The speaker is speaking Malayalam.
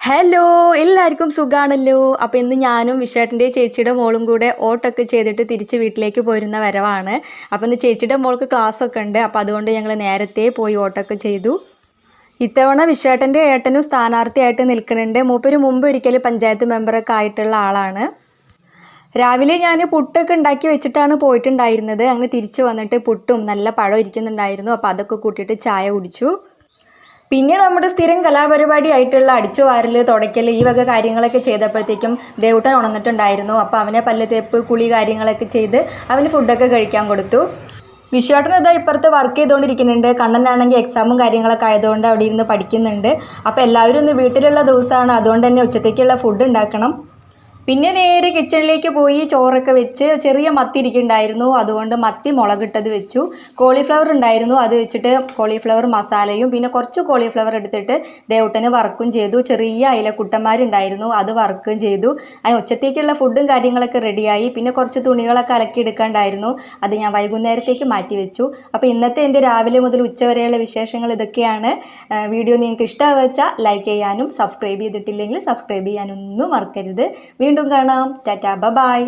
ഹലോ എല്ലാവർക്കും സുഖാണല്ലോ. അപ്പോൾ ഇന്ന് ഞാനും വിശേട്ടന്റെ ചേച്ചിയുടെ മോളും കൂടെ ഓട്ടൊക്കെ ചെയ്തിട്ട് തിരിച്ച് വീട്ടിലേക്ക് പോരുന്ന വരവാണ്. അപ്പോൾ ഇന്ന് ചേച്ചിയുടെ മോൾക്ക് ക്ലാസ് ഒക്കെ ഉണ്ട്. അപ്പോൾ അതുകൊണ്ട് ഞങ്ങൾ നേരത്തെ പോയി ഓട്ടൊക്കെ ചെയ്തു. ഇത്തവണ വിശേട്ടന്റെ ഏട്ടനും സ്ഥാനാർത്ഥിയായിട്ട് നിൽക്കുന്നുണ്ട്. മൂപ്പര് മുമ്പ് ഒരിക്കൽ പഞ്ചായത്ത് മെമ്പറൊക്കെ ആയിട്ടുള്ള ആളാണ്. രാവിലെ ഞാൻ പുട്ടൊക്കെ ഉണ്ടാക്കി വെച്ചിട്ടാണ് പോയിട്ടുണ്ടായിരുന്നത്. അങ്ങനെ തിരിച്ചു വന്നിട്ട് പുട്ടും നല്ല പഴം ഇരിക്കുന്നുണ്ടായിരുന്നു. അപ്പോൾ അതൊക്കെ കൂട്ടിയിട്ട് ചായ കുടിച്ചു. പിന്നെ നമ്മുടെ സ്ഥിരം കലാപരിപാടി ആയിട്ടുള്ള അടിച്ചു വാരൽ തുടയ്ക്കൽ ഈ വക കാര്യങ്ങളൊക്കെ ചെയ്തപ്പോഴത്തേക്കും ദേവുട്ടൻ ഉണർന്നിട്ടുണ്ടായിരുന്നു. അപ്പോൾ അവനെ പല്ല് തേപ്പ് കുളി കാര്യങ്ങളൊക്കെ ചെയ്ത് അവന് ഫുഡൊക്കെ കഴിക്കാൻ കൊടുത്തു. വിശ്വാട്ടൻ ഇതാ ഇപ്പുറത്ത് വർക്ക് ചെയ്തുകൊണ്ടിരിക്കുന്നുണ്ട് കണ്ണനാണെങ്കിൽ എക്സാമും കാര്യങ്ങളൊക്കെ ആയതുകൊണ്ട് അവിടെ ഇരുന്ന് പഠിക്കുന്നുണ്ട്. അപ്പോൾ എല്ലാവരും ഇന്ന് വീട്ടിലുള്ള ദിവസമാണ്. അതുകൊണ്ട് തന്നെ ഉച്ചത്തേക്കുള്ള ഫുഡ് ഉണ്ടാക്കണം. പിന്നെ നേരെ കിച്ചണിലേക്ക് പോയി ചോറൊക്കെ വെച്ച് ചെറിയ മത്തി ഇരിക്കുന്നുണ്ടായിരുന്നു. അതുകൊണ്ട് മത്തി മുളകിട്ടത് വെച്ചു. കോളിഫ്ലവർ ഉണ്ടായിരുന്നു. അത് വെച്ചിട്ട് കോളിഫ്ലവർ മസാലയും പിന്നെ കുറച്ച് കോളിഫ്ലവർ എടുത്തിട്ട് ദേവട്ടന് വർക്കും ചെയ്തു. ചെറിയ അയിലക്കുട്ടന്മാരുണ്ടായിരുന്നു. അത് വർക്കും ചെയ്തു. അതിന് ഉച്ചത്തേക്കുള്ള ഫുഡും കാര്യങ്ങളൊക്കെ റെഡിയായി പിന്നെ കുറച്ച് തുണികളൊക്കെ അലക്കിയെടുക്കാണ്ടായിരുന്നു അത് ഞാൻ വൈകുന്നേരത്തേക്ക് മാറ്റി വെച്ചു. അപ്പോൾ ഇന്നത്തെ എന്റെ രാവിലെ മുതൽ ഉച്ചവരെയുള്ള വിശേഷങ്ങൾ ഇതൊക്കെയാണ്. വീഡിയോ നിങ്ങൾക്ക് ഇഷ്ടമാവച്ചാൽ വെച്ചാൽ ലൈക്ക് ചെയ്യാനും സബ്സ്ക്രൈബ് ചെയ്തിട്ടില്ലെങ്കിൽ സബ്സ്ക്രൈബ് ചെയ്യാനൊന്നും മറക്കരുത്. വീണ്ടും കാണാം. ടാറ്റാ ബ ബായ്